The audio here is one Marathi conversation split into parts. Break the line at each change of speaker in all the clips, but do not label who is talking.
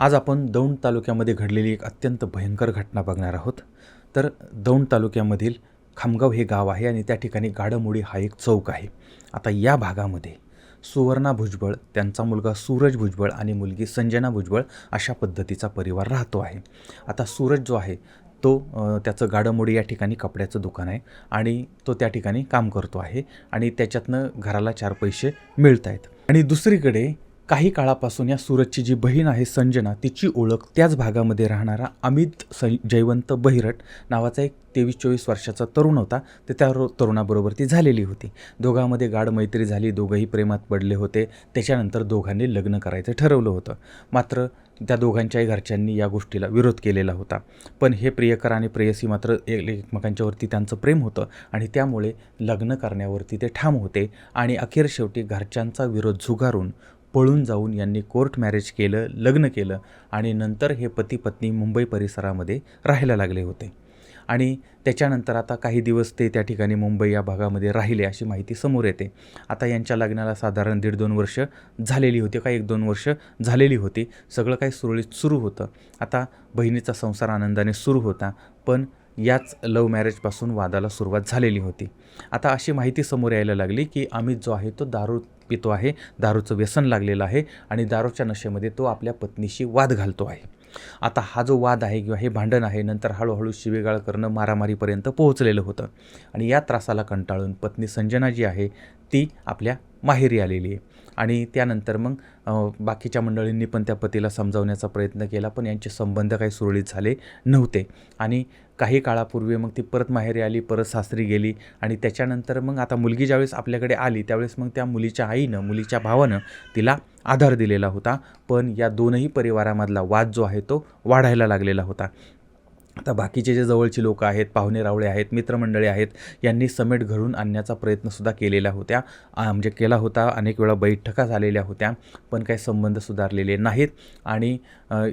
आज आपण दौंड तालुक्यामध्ये घडलेली एक अत्यंत भयंकर घटना बघणार आहोत. तर दौंड तालुक्यामधील खामगाव हे गाव आहे आणि त्या ठिकाणी गाडमोडी हा एक चौक आहे. आता या भागामध्ये सुवर्णा भुजबळ त्यांचा मुलगा सूरज भुजबळ आणि मुलगी संजना भुजबळ अशा पद्धतीचा परिवार राहतो आहे. आता सूरज जो आहे तो त्याचं गाडमोडी या ठिकाणी कपड्याचं दुकान आहे आणि तो त्या ठिकाणी काम करतो आहे आणि त्याच्यातनं घराला चार पैसे मिळत आहेत आणि दुसरीकडे काही काळापासून या सूरजची जी बहीण आहे संजना तिची ओळख त्याच भागामध्ये राहणारा अमित स जयवंत बहिरट नावाचा एक तेवीस चोवीस वर्षाचा तरुण होता. तर त्या तरुणाबरोबर ती झालेली होती. दोघांमध्ये गाढ मैत्री झाली दोघंही प्रेमात पडले होते. त्याच्यानंतर दोघांनी लग्न करायचं ठरवलं होतं. मात्र त्या दोघांच्याही घरच्यांनी या गोष्टीला विरोध केलेला होता. पण हे प्रियकर आणि प्रेयसी मात्र एकमेकांच्यावरती त्यांचं प्रेम होतं आणि त्यामुळे लग्न करण्यावरती ते ठाम होते आणि अखेर शेवटी घरच्यांचा विरोध झुगारून पळून जाऊन यांनी कोर्ट मॅरेज केलं लग्न केलं आणि नंतर हे पती पत्नी मुंबई परिसरामध्ये राहायला लागले होते. आणि त्याच्यानंतर आता काही दिवस ते त्या ठिकाणी मुंबई या भागामध्ये राहिले अशी माहिती समोर येते. आता यांच्या लग्नाला साधारण दीड दोन वर्ष झालेली होती का एक दोन वर्ष झालेली होती. सगळं काही सुरळीत सुरू होतं. आता बहिणीचा संसार आनंदाने सुरू होता. पण याच लव्ह मॅरेजपासून वादाला सुरुवात झालेली होती. आता अशी माहिती समोर यायला लागली की अमित जो आहे तो दारू पितो आहे दारूचं व्यसन लागलेलं आहे आणि दारूच्या नशेमध्ये तो आपल्या पत्नीशी वाद घालतो आहे. आता हा जो वाद आहे किंवा हे भांडण आहे नंतर हळूहळू शिवेगाळ करणं मारामारीपर्यंत पोहोचलेलं होतं. आणि या त्रासाला कंटाळून पत्नी संजना जी आहे ती आपल्या माहेरी आलेली आहे. आणि त्यानंतर मग बाकीच्या मंडळींनी पण त्या पतीला समजावण्याचा प्रयत्न केला पण यांचे संबंध काही सुरळीत झाले नव्हते. आणि काही काळापूर्वी मग ती परत माहेरी आली परत सासरी गेली आणि त्याच्यानंतर मग आता मुलगी ज्यावेळेस आपल्याकडे आली त्यावेळेस मग त्या मुलीच्या आईनं मुलीच्या भावानं तिला आधार दिलेला होता. पण या दोनही परिवारामधला वाद जो आहे तो वाढायला लागलेला होता. आता बाकीचे जे जवळची लोक आहेत पाहुणे रावळे आहेत मित्रमंडळी आहेत यांनी समेट घडून आणण्याचा प्रयत्नसुद्धा केलेला होत्या. म्हणजे केला होता अनेक वेळा बैठका झालेल्या होत्या पण काही संबंध सुधारलेले नाहीत. आणि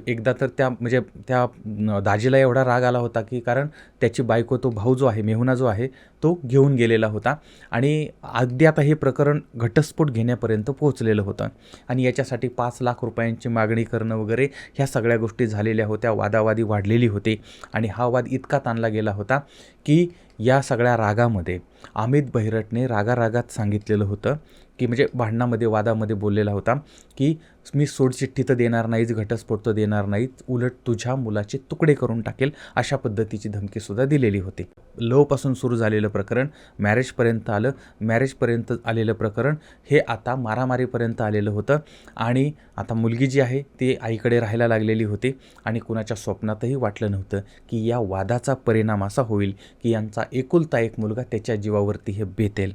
एकदा तर त्या म्हणजे त्या दाजीला एवढा राग आला होता की कारण त्याची बायको तो भाऊ जो आहे मेहुना जो आहे तो घेऊन गेलेला होता. आणि अगदी आता हे प्रकरण घटस्फोट घेण्यापर्यंत पोहोचलेलं होतं. आणि याच्यासाठी पाच लाख रुपयांची मागणी करणं वगैरे ह्या सगळ्या गोष्टी झालेल्या होत्या. वादावादी वाढलेली होती. आणि हा वाद इतका ताणला गेला होता की या सगळ्या रागामध्ये अमित भैरटने रागारागात सांगितलेलं होतं की म्हणजे भांडणामध्ये वादामध्ये बोललेला होता की मी सोडचिठ्ठी तर देणार नाहीच घटस्फोट तर देणार नाहीच उलट तुझ्या मुलाचे तुकडे करून टाकेल अशा पद्धतीची धमकीसुद्धा दिलेली होती. लवपासून सुरू झालेलं प्रकरण मॅरेजपर्यंत आलं. मॅरेजपर्यंत आलेलं प्रकरण हे आता मारामारीपर्यंत आलेलं होतं आणि आता मुलगी जी आहे ती आईकडे राहायला लागलेली होती आणि कुणाच्या स्वप्नातही वाटलं नव्हतं की या वादाचा परिणाम असा होईल की यांचा एकुलता एक मुलगा त्याच्या जीवावरती हे बेतेल.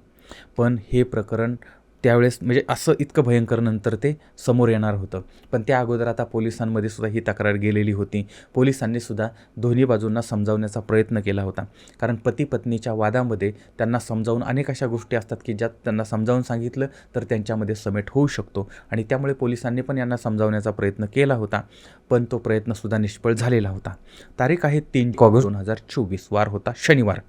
पण हे प्रकरण त्यावेळेस म्हणजे असं इतकं भयंकर नंतर ते समोर येणार होतं. पण त्या अगोदर आता पोलिसांमध्ये सुद्धा ही तक्रार गेलेली होती. पोलिसांनी सुद्धा दोन्ही बाजूंना समजावण्याचा प्रयत्न केला होता. कारण पती पत्नीच्या वादामध्ये त्यांना समजावून अनेक अशा गोष्टी असतात की ज्यात त्यांना समजावून सांगितलं तर त्यांच्यामध्ये समेट होऊ शकतो. आणि त्यामुळे पोलिसांनी पण यांना समजावण्याचा प्रयत्न केला होता. पण तो प्रयत्नसुद्धा निष्फळ झालेला होता. तारीख आहे तीन ऑगस्ट दोन हजार चोवीस. वार होता शनिवार.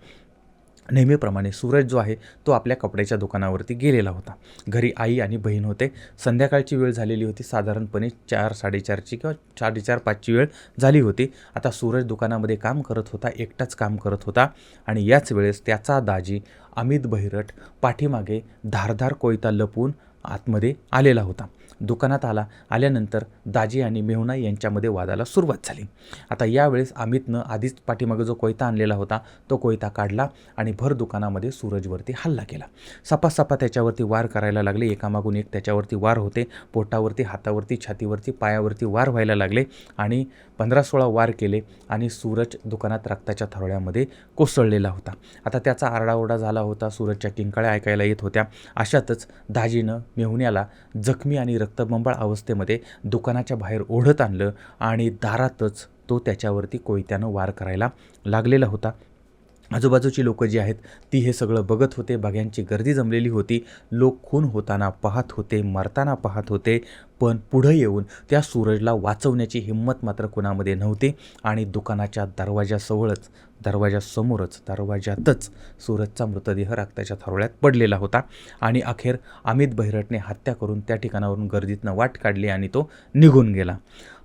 नेहमीप्रमाणे सूरज जो आहे तो आपल्या कपड्याच्या दुकानावरती गेलेला होता. घरी आई आणि बहीण होते. संध्याकाळची वेळ झालेली होती. साधारणपणे चार साडेचारची किंवा साडेचार पाचची वेळ झाली होती. आता सूरज दुकानामध्ये काम करत होता एकटाच काम करत होता आणि याच वेळेस त्याचा दाजी अमित बहिरट पाठीमागे धारधार कोयता लपवून आतमध्ये आलेला होता. दुकानात आला. आल्यानंतर दाजी आणि मेहुणा यांच्यामध्ये वादाला सुरुवात झाली. आता यावेळेस अमितनं आधीच पाठीमागे जो कोयता आणलेला होता तो कोयता काढला आणि भर दुकानामध्ये सूरजवरती हल्ला केला. सपासपा त्याच्यावरती वार करायला लागले. एकामागून एक त्याच्यावरती वार होते. पोटावरती हातावरती छातीवरती पायावरती वार व्हायला लागले आणि पंधरा सोळा वार केले आणि सूरज दुकानात रक्ताच्या थरोळ्यामध्ये कोसळलेला होता. आता त्याचा आरडाओरडा झाला होता. सूरजच्या किंकाळ्या ऐकायला येत होत्या. अशातच दाजीनं मेहुण्याला जखमी आणि रक्तबंबाळ अवस्थेमध्ये दुकानाच्या बाहेर ओढत आणलं आणि दारातच तो त्याच्यावरती कोयत्यानं वार करायला लागलेला होता. आजूबाजूची लोकं जी आहेत ती हे सगळं बघत होते. बघ्यांची गर्दी जमलेली होती. लोक खून होताना पाहत होते मरताना पाहत होते. पण पुढं येऊन त्या सूरजला वाचवण्याची हिंमत मात्र कुणामध्ये नव्हती. आणि दुकानाच्या दरवाजासवळच दरवाजासमोरच दरवाजातच सूरजचा मृतदेह रक्ताच्या थारोळ्यात पडलेला होता. आणि अखेर अमित बहिरटने हत्या करून त्या ठिकाणावरून गर्दीतनं वाट काढली आणि तो निघून गेला.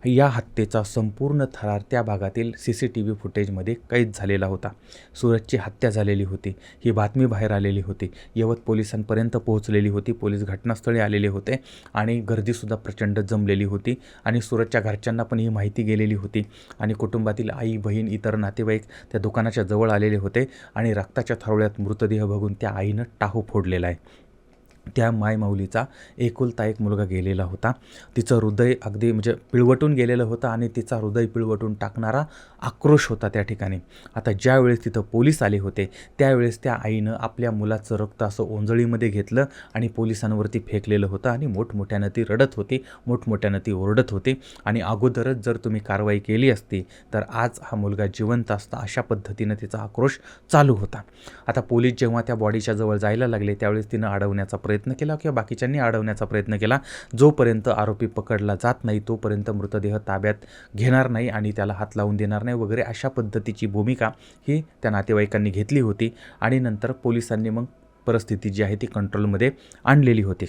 या हत्येचा संपूर्ण थरार त्या भागातील सी सी टी व्ही फुटेजमध्ये कैद झालेला होता. सूरजची हत्या झालेली होती. ही बातमी बाहेर आलेली होती. यवत पोलिसांपर्यंत पोहोचलेली होती. पोलीस घटनास्थळी आलेले होते. आणि गर्दीसुद्धा प्रचंड जमलेली होती आणि सूरजच्या घरच्यांना पण ही माहिती गेलेली होती. आणि कुटुंबातील आई बहीण इतर नातेवाईक त्या दुकानाच्या जवळ आलेले होते आणि रक्ताच्या थारोळ्यात मृतदेह बघून त्या आईनं टाहू फोडलेला आहे. त्या मायमाऊलीचा एकुलता एक मुलगा गेलेला होता. तिचं हृदय अगदी म्हणजे पिळवटून गेलेलं होतं आणि तिचा हृदय पिळवटून टाकणारा आक्रोश होता त्या ठिकाणी. आता ज्यावेळेस तिथं पोलीस आले होते त्यावेळेस त्या आईनं आपल्या मुलाचं रक्त असं ओंजळीमध्ये घेतलं आणि पोलिसांवरती फेकलेलं होतं आणि मोठमोठ्यानं ती रडत होती मोठमोठ्यानं ती ओरडत होती आणि अगोदरच जर तुम्ही कारवाई केली असती तर आज हा मुलगा जिवंत असता अशा पद्धतीनं तिचा आक्रोश चालू होता. आता पोलीस जेव्हा त्या बॉडीच्या जवळ जायला लागले त्यावेळेस तिनं अडवण्याचा प्रयत्न प्रयत्न केला किंवा बाकीच्यांनी अडवण्याचा प्रयत्न केला. जोपर्यंत आरोपी पकडला जात नाही तोपर्यंत मृतदेह ताब्यात घेणार नाही आणि त्याला हात लावून देणार नाही वगैरे अशा पद्धतीची भूमिका ही त्या नातेवाईकांनी घेतली होती आणि नंतर पोलिसांनी मग परिस्थिती जी आहे ती कंट्रोलमध्ये आणलेली होती.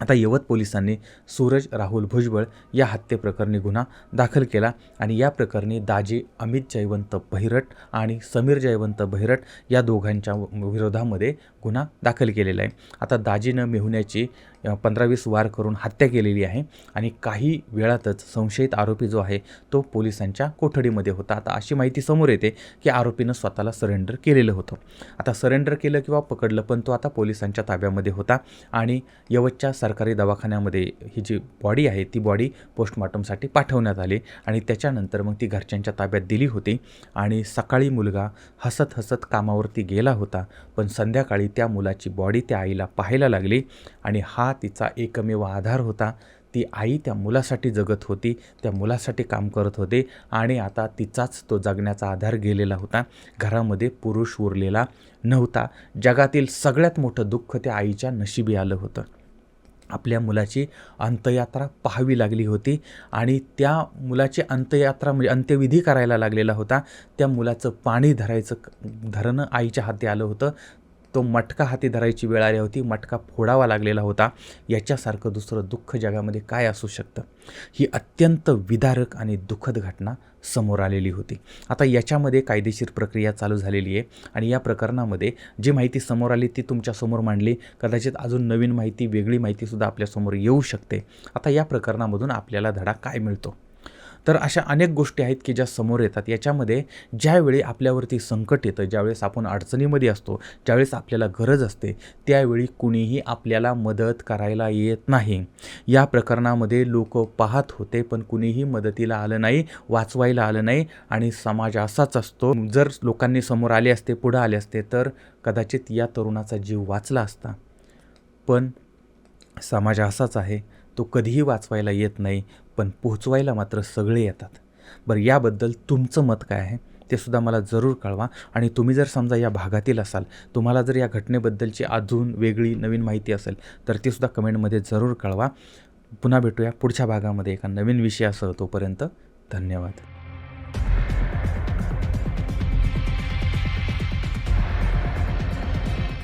आता यवत पोलिसांनी सूरज राहुल भुजबळ या हत्येप्रकरणी गुन्हा दाखल केला आणि या प्रकरणी दाजी अमित जयवंत बहिरट आणि समीर जयवंत बहिरट या दोघांच्या विरोधामध्ये गुन्हा दाखल केलेला आहे. आता दाजीनं मेहुण्याची पंधरा वीस वार करून हत्या केलेली आहे आणि काही वेळातच संशयित आरोपी जो आहे तो पोलिसांच्या कोठडीमध्ये होता. आता अशी माहिती समोर येते की आरोपीनं स्वतःला सरेंडर केलेलं होतं. आता सरेंडर केलं किंवा पकडलं पण तो आता पोलिसांच्या ताब्यामध्ये होता आणि यवतच्या सरकारी दवाखान्यामध्ये ही जी बॉडी आहे ती बॉडी पोस्टमॉर्टमसाठी पाठवण्यात आली आणि त्याच्यानंतर मग ती घरच्यांच्या ताब्यात दिली होती आणि सकाळी मुलगा हसत हसत कामावरती गेला होता पण संध्याकाळी त्या मुलाची बॉडी त्या आईला पाहायला लागली आणि हा तिचा एकमेव आधार होता. ती आई त्या मुलासाठी जगत होती त्या मुलासाठी काम करत होते आणि आता तिचाच तो जगण्याचा आधार गेलेला होता. घरामध्ये पुरुष उरलेला नव्हता. जगातील सगळ्यात मोठं दुःख त्या आईच्या नशिबी आलं होतं. आपल्या मुलाची अंत्ययात्रा पाहावी लागली होती आणि त्या मुलाची अंत्ययात्रा म्हणजे अंत्यविधी करायला लागलेला होता. त्या मुलाचं पाणी धरायचं धरणं आईच्या हाती आलं होतं. तो मटका हाती धरायची वेळ आली होती मटका फोडावा लागलेला होता. याच्यासारखं दुसरं दुःख जगामध्ये काय असू शकतं? ही अत्यंत विदारक आणि दुःखद घटना समोर आलेली होती. आता याच्यामध्ये कायदेशीर प्रक्रिया चालू झालेली आहे आणि या प्रकरणामध्ये जी माहिती समोर आली ती तुमच्यासमोर मांडली. कदाचित अजून नवीन माहिती वेगळी माहितीसुद्धा आपल्यासमोर येऊ शकते. आता या प्रकरणामधून आपल्याला धडा काय मिळतो? तर अशा अनेक गोष्टी आहेत की ज्या समोर येतात. याच्यामध्ये ज्यावेळी आपल्यावरती संकट येतं ज्यावेळेस आपण अडचणीमध्ये असतो ज्यावेळेस आपल्याला गरज असते त्यावेळी कुणीही आपल्याला मदत करायला येत नाही. या प्रकरणामध्ये लोक पाहत होते पण कुणीही मदतीला आलं नाही वाचवायला आलं नाही आणि समाज असाच असतो. जर लोकांनी समोर आले असते पुढं आले असते तर कदाचित या तरुणाचा जीव वाचला असता. पण समाज असाच आहे. तो कधीही वाचवायला येत नाही. पण पोहोचवायला मात्र सगळे येतात. बरं याबद्दल तुमचं मत काय आहे? ते सुद्धा मला जरूर कळवा. आणि तुम्ही जर समजा या भागातील असाल तुम्हाला जर या घटनेबद्दलची अजून वेगळी नवीन माहिती असेल तर ती सुद्धा कमेंटमध्ये जरूर कळवा. पुन्हा भेटूया पुढच्या भागामध्ये एका नवीन विषयासह तोपर्यंत. धन्यवाद.